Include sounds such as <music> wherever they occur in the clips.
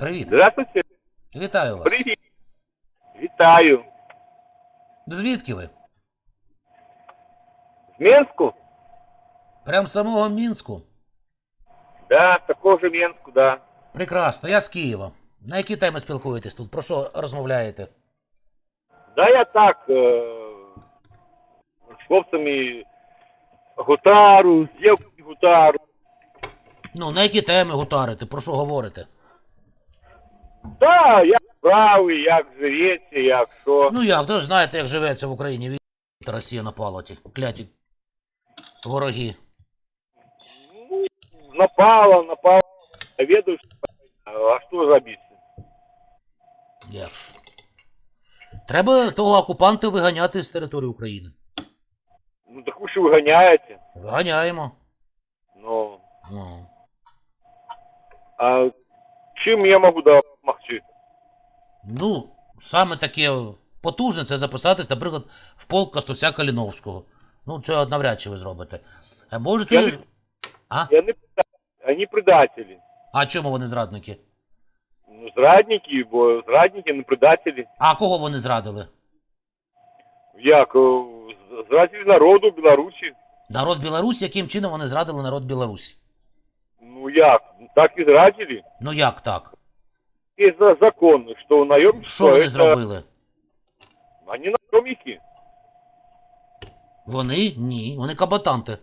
Привіт. Здравствуйте. Вітаю вас. Привіт. Вітаю. Звідки ви? З Менську? Прям з самого Мінську. Да, з такого ж Менську, да. Прекрасно, я з Києва. На які теми спілкуєтесь тут? Про що розмовляєте? Да, я так, е, з хлопцями гутару, з гутару. Ну, на які теми гутарите? Про що говорите? Да, як справи, як живеться, як що. Ну як, ви ж знаєте, як живеться в Україні. Війна, Росія напала ті кляті вороги. Ну, напала, напала. Що, а що зробити? Як? Треба того окупанта виганяти з території України. Ну, так ви ж виганяєте. Виганяємо. Ну, Ну. а чим я можу допомогти? Ну, саме таке потужне це записатись, наприклад, в полк Костуся Каліновського. Ну, це навряд чи ви зробите. А можете. Я не- А? Вони, преда- вони предателі. А чому вони зрадники? Ну, зрадники, бо зрадники, не предателі. А кого вони зрадили? Як? е, Зрадили народу Білорусі. Народ Білорусі, яким чином вони зрадили народ Білорусі? Ну як? Так і зрадили. Ну як так? Є за- закон, що наемники... Що вони зробили? Вони наемники. Вони? Ні. Вони кабатанти.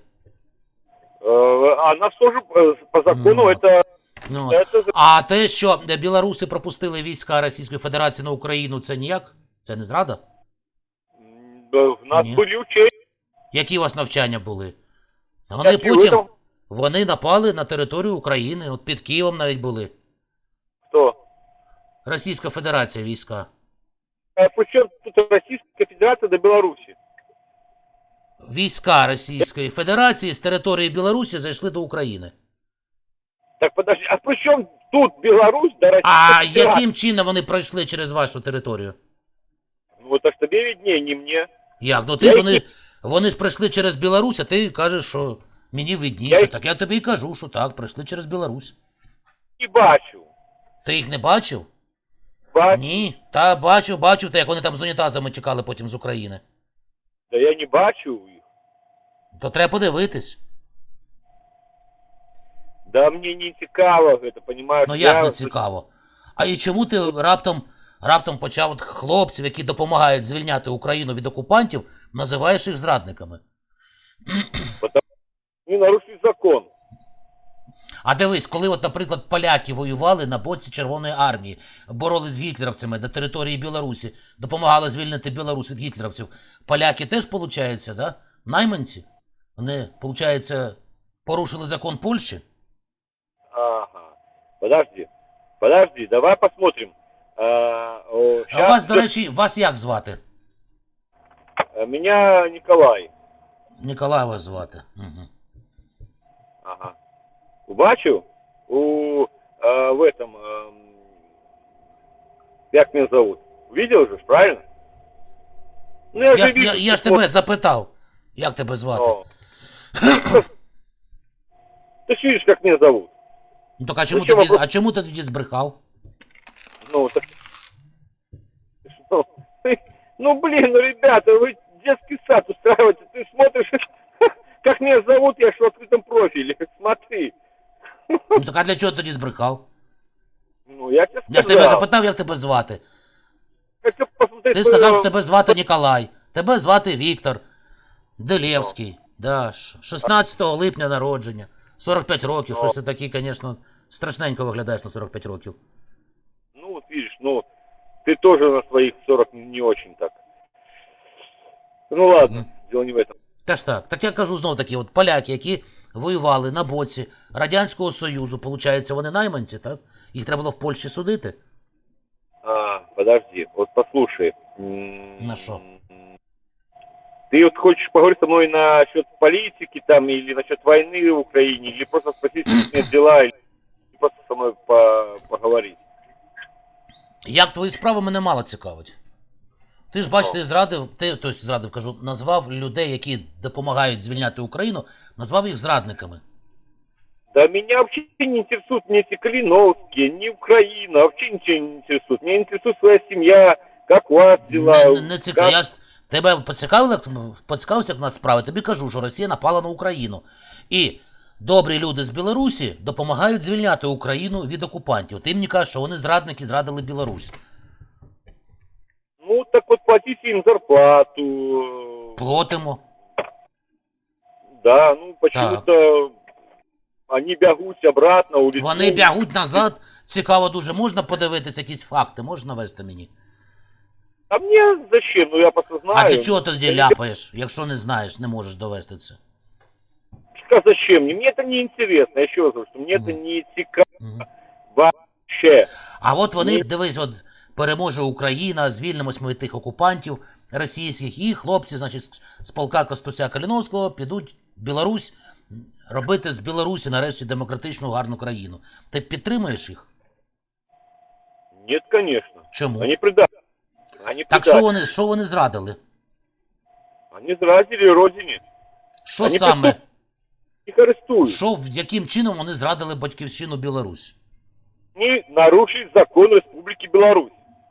Э, А нас тоже э, по закону Ну. это... Ну, это за- а те, що е, білоруси пропустили війська Російської Федерації на Україну, це ніяк? Це не зрада? М, да, В нас Ні. были учения. Які у вас навчання були? Вони Какие потім. в этом- Вони напали на територію України, от під Києвом навіть були. Російська Федерація війська. А причем тут Российская Федерация до Беларуси? Війська Російської Федерації з території Білорусі зайшли до України. Так подожди, а при чем тут Беларусь до Российской А яким чином вони пройшли через вашу територію? Ну, это ж тебе не мне. Як? Ну ти Я ж їх вони, вони ж пройшли через Білорусь, а ти кажеш, що мені Я видніше. їх- Так я тобі і кажу, що так, пройшли через Білорусь. Не бачу. Ти їх не бачив? Бачу. Ні. Та бачив, бачив, та як вони там з унітазами тікали потім з України. Да я не бачу их. То треба подивитись. Да мне не цікаво это, понимаешь? Ну як не цікаво. А і чому ти раптом, раптом почав от хлопців, які допомагають звільняти Україну від окупантів, називаєш їх зрадниками? Не нарушили закон. А дивись, коли, от, наприклад, поляки воювали на боці Червоної армії, боролись з гітлерівцями на території Білорусі, допомагали звільнити Білорусь від гітлерівців, поляки теж, получаються, да? найманці? Вони, получається, порушили закон Польщі? Ага. Подожди. Подожди, давай посмотрим. А, о, А у вас, до речі, вас як звати? А, Меня Николай. Ніколай вас звати. Угу. Бачу у а, в этом ам, как меня зовут? Видел же, правильно? Ну я, Я, же ж- я, я ж тебе запитав, як тебе звати. О. Ты ж видишь, как меня зовут? Ну так а чому, Зачем тоді, вопрос? а чому ти тоді збрехав? Ну, так... Ты что? Ты- <laughs> Ну, блин, ну, ребята, вы детский сад устраиваете. Ты смотришь, <laughs> как меня зовут, я ж в открытом профиле. <laughs> Смотри. Ну так а для чого тоді збрехав? Ну, я тебе Я ж тебе запитав, як тебе звати. Хочу посмотреть Ти сказав, що тебе звати Ніколай. Тебе звати Віктор Делєвський. Да, ш- 16 липня народження. 45 років. Ну. Щось ти такий, звісно, страшненько виглядаєш на 45 років. Ну, вот видишь, ну, ты тоже на своих 40 не очень так. Ну, ладно, дело не в этом. Теж так. Так я кажу знов таки, от поляки, які воювали на боці Радянського Союзу, получається, вони найманці, так? Їх треба було в Польщі судити. А, подожди, вот послушай. На шо? Ты вот хочешь поговорить со мной насчет политики там, или насчет войны в Украине, или просто спросить, как у меня дела, или просто со мной по- поговорить. Як твої справи мене мало цікавить. Ти ж бачиш, ти зрадив, ти тобто зрадив, кажу, назвав людей, які допомагають звільняти Україну, назвав їх зрадниками. Да меня вообще не интересуют ни эти Калиновские, ни Украина, вообще ничего не интересует. Меня интересует своя семья, как у вас дела. Не, не цікаво. как- Я ж тебе поцікавив, як поцікавився, як в нас справи. Тобі кажу, що Росія напала на Україну. І добрі люди з Білорусі допомагають звільняти Україну від окупантів. Ти мені кажеш, що вони зрадники зрадили Білорусь. Так вот платите им зарплату. Платимо. Да, ну почему-то они бегут обратно, улетают. Вони бягуть назад. Цікаво дуже. Можна подивитися якісь факти, можна навести мені? А мне зачем? Ну я просто знаю. А для чого ти тоді ляпаєш, якщо не знаєш, не можеш довести це? А зачем? мне? Это не интересно. Я еще раз говорю, что мне это не цікаво вообще. А от вони, дивись, от переможе Україна, звільнимось ми від тих окупантів російських, і хлопці, значить, з- полка Костуся Каліновського підуть в Білорусь робити з Білорусі нарешті демократичну гарну країну. Ти підтримуєш їх? Нет, конечно. Чому? Они предатели. Они Так що вони, що вони зрадили? Они зрадили родине. Що Вони саме? Их арестуют. Що, яким чином вони зрадили батьківщину Білорусь? Они нарушили закон Республики Беларусь.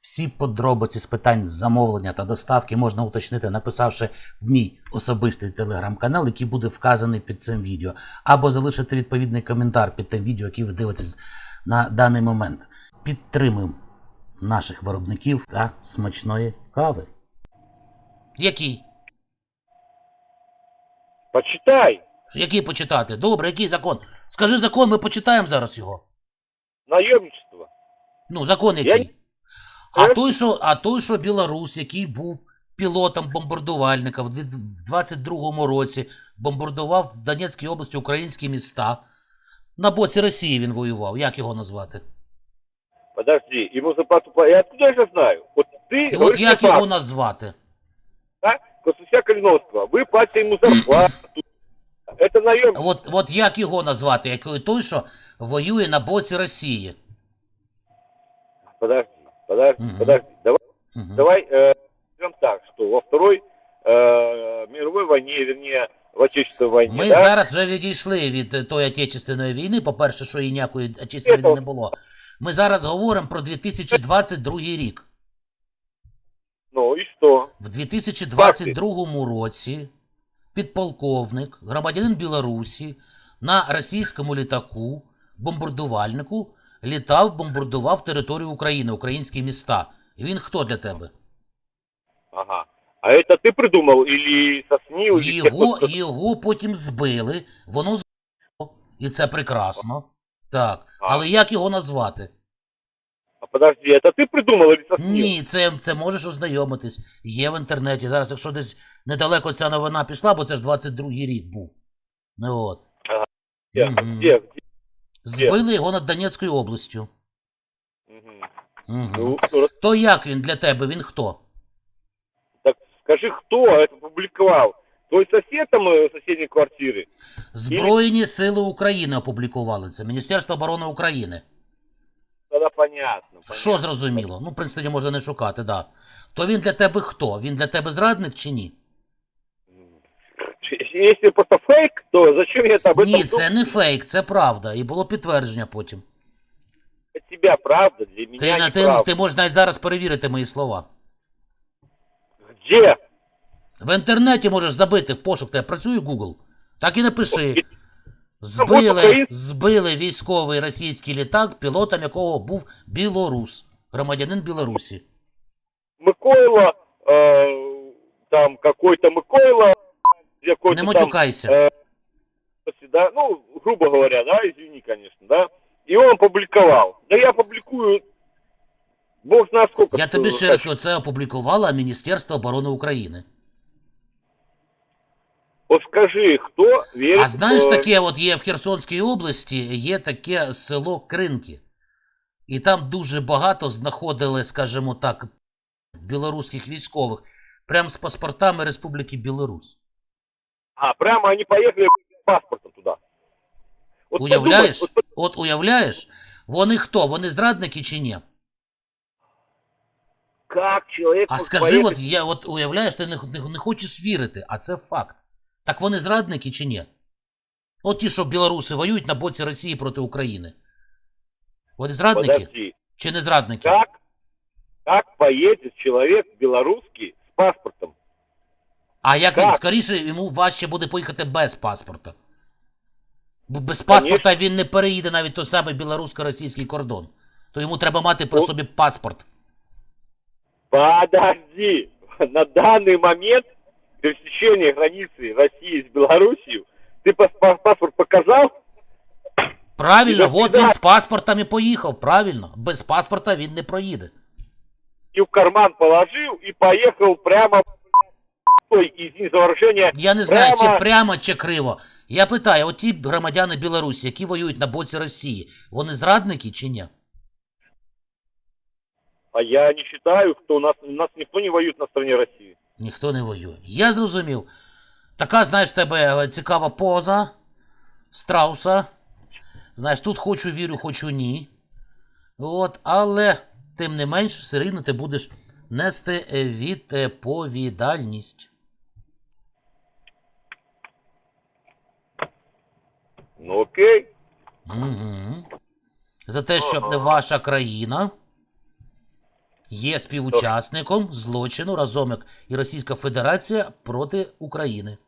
Всі подробиці з питань замовлення та доставки можна уточнити, написавши в мій особистий телеграм-канал, який буде вказаний під цим відео, або залишити відповідний коментар під тим відео, яке ви дивитесь на даний момент. Підтримуємо наших виробників та смачної кави. Який? Почитай. Який почитати? Добре, який закон? Скажи закон, ми почитаємо зараз його. Наемничество. Ну, закон який. не- А Я- той, що, а той, що Білорусь, який був пілотом бомбардувальника в дві- в 22-му році, бомбардував в Донецькій області українські міста. На боці Росії він воював. Як його назвати? Подожди, ему зарплату платят. Я откуда я же знаю? Вот ты І от говоришь як мне його факт, назвати? да? Костуся Калиновского. Вы платите ему зарплату. Это наемник. От, от як його назвати? Як той, що воює на боці Росії? Подожди, подожди, Мгм. подожди. Давай, Мгм. давай э, скажем так, что во Второй э, мировой войне, вернее, в Отечественной войне, Ми да, зараз вже відійшли від тої Отечественної війни. По-перше, що і ніякої Отечественної війни не було. Ми зараз говоримо про 2022 рік. ну и что? В 2022 році підполковник, громадянин Білорусі, на російському літаку, бомбардувальнику, літав, бомбардував територію України, українські міста. І він хто для тебе? Ага. А это ты придумал или соснил? или Його, кто-то- його потім збили, воно з**ло, і це прекрасно. Так. Але як його назвати? А подожди, это ты придумал или соснил? Ні, це, це можеш ознайомитись. Є в інтернеті. Зараз, якщо десь недалеко ця новина пішла, бо це ж 22-й рік був. Ну от. Где? Мгм. Где? Где? Збили його над Донецькою областю. Мгм. Угу. Ну, ну, То як він для тебе? Він хто? так скажи, кто это публиковал? Твой сосед там э, в соседней квартиры? Збройні сили України опублікували це. Міністерство оборони України. Тогда понятно. понятно. Що зрозуміло? Ну, в принципі, можна не шукати, да. То він для тебе хто? Він для тебе зрадник чи ні? Если просто фейк, то зачем я это об этом Ні, думаю? це не фейк, це правда. І було підтвердження потім. Для тебя правда, для меня Ти, не ти, правда. ти можеш навіть зараз перевірити мої слова. Где? В інтернеті можеш забити в пошук, тебе працює Google. Так і напиши. Окей. Збили, Україн- збили військовий російський літак, пілотом якого був білорус, громадянин Білорусі. Микола, э, там какой-то Микола, какой-то Не там, матюкайся. э, да, ну, грубо говоря, да, извини, конечно, да, и он публиковал. Да я публикую, бог знает сколько. Я тобі ще раз кажу, це опублікувало Міністерство оборони України. Вот скажи, кто верит А знаєш, в- таке от є в Херсонській області, є таке село Кринки. І там дуже багато знаходили, скажімо так, білоруських військових, прямо з паспортами Республіки Білорусь. А, прямо они поехали с паспортом туда. Вот Уявляєш? подумай, вот От уявляєш? Вони хто? Вони зрадники чи ні? как человек А скажи, от я от уявляєш, ти не, не, не хочеш вірити, а це факт. Так вони зрадники чи ні? От ті, що білоруси воюють на боці Росії проти України. Вони зрадники Подожди. чи не зрадники? Как, как поедет человек белорусский с паспортом? А як він Так. скоріше йому важче буде поїхати без паспорта. Бо без Конечно. паспорта він не переїде навіть той самий білорусько-російський кордон. То йому треба мати при Ну. собі паспорт. Подожди. На данный момент пересечение границы России с Белоруссией ты пас- па- паспорт показал? Правильно, І от до він з паспортом і поїхав, правильно. Без паспорта він не проїде. и в карман положил и поехал прямо ой, извини за Я не знаю, Прямо- чи прямо, чи криво. Я питаю, оті громадяни Білорусі, які воюють на боці Росії, вони зрадники чи ні? а я не считаю, что у нас, у нас никто не воюет на стороне России. Ніхто не воює. Я зрозумів. Така, знаєш, в тебе е, цікава поза страуса. Знаєш, тут хочу вірю, хочу ні. От, але тим не менш, все рівно ти будеш нести е, відповідальність. Ну окей. Угу. За те, що ваша країна є співучасником злочину разом як і Російська Федерація проти України.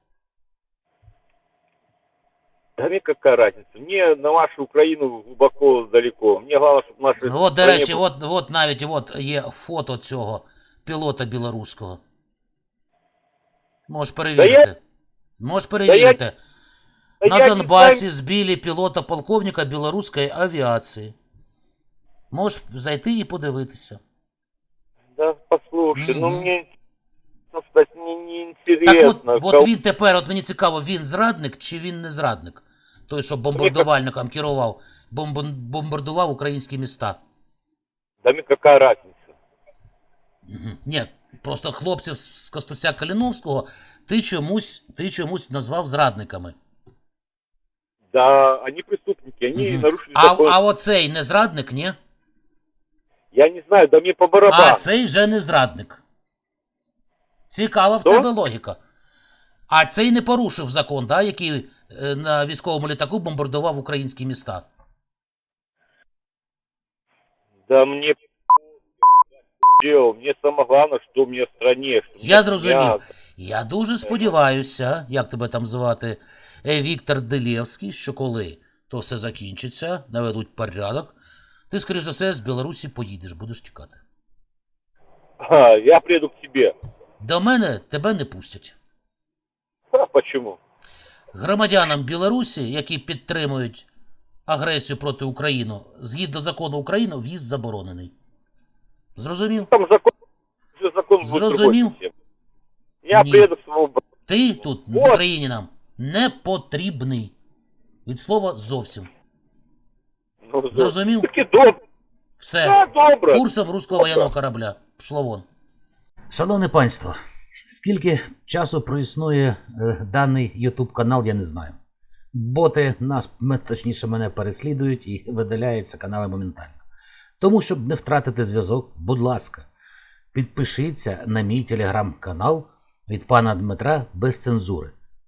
Да мне какая разница? Мне на вашу Украину глубоко далеко. Мне главное, чтобы наши... Ну, от, до речі, от, от навіть от є фото цього пілота білоруського. Можеш перевірити. Можеш перевірити. На Донбасі збили пілота полковника білоруської авіації. Можеш зайти і подивитися. Да, послушай, ну Мгм. мне ну, не, не Так от, от він тепер, от мені цікаво, він зрадник чи він не зрадник? Той, що бомбардувальником керував, бомбон- бомбардував українські міста. Да мне какая разница? Мгм. Ні, просто хлопців з Костуся Каліновського ти чомусь, ти чомусь назвав зрадниками. Да, они преступники, они Мгм. нарушили А, закон. а оцей не зрадник, ні? Я не знаю, да мне по А цей вже не зрадник. Цікава в Хто? тебе логіка. А цей не порушив закон, да, який е, на військовому літаку бомбардував українські міста. Да мне дело, мне самое главное, что у меня в стране. что Я зрозумів. Я дуже сподіваюся, як тебе там звати, Віктор Делєвський, що коли то все закінчиться, наведуть порядок, ти, скоріш за все, з Білорусі поїдеш, будеш тікати. А, я приеду к тебе. До мене тебе не пустять. А, почему? Громадянам Білорусі, які підтримують агресію проти України, згідно закону України, в'їзд заборонений. Зрозумів? Там закон, закон будет другой Зрозумів? совсем. Я Ні. приеду к своему брату. Ти тут в. Україні нам не потрібний. Від слова зовсім. Ну, Зрозумів? Таки добре. Все. Да, добре. Курсом руського воєнного корабля. Пішло вон. Шановне панство, скільки часу проіснує е, даний YouTube канал, я не знаю. Боти нас, точніше, мене переслідують і видаляються канали моментально. Тому, щоб не втратити зв'язок, будь ласка, підпишіться на мій телеграм-канал від пана Дмитра без цензури.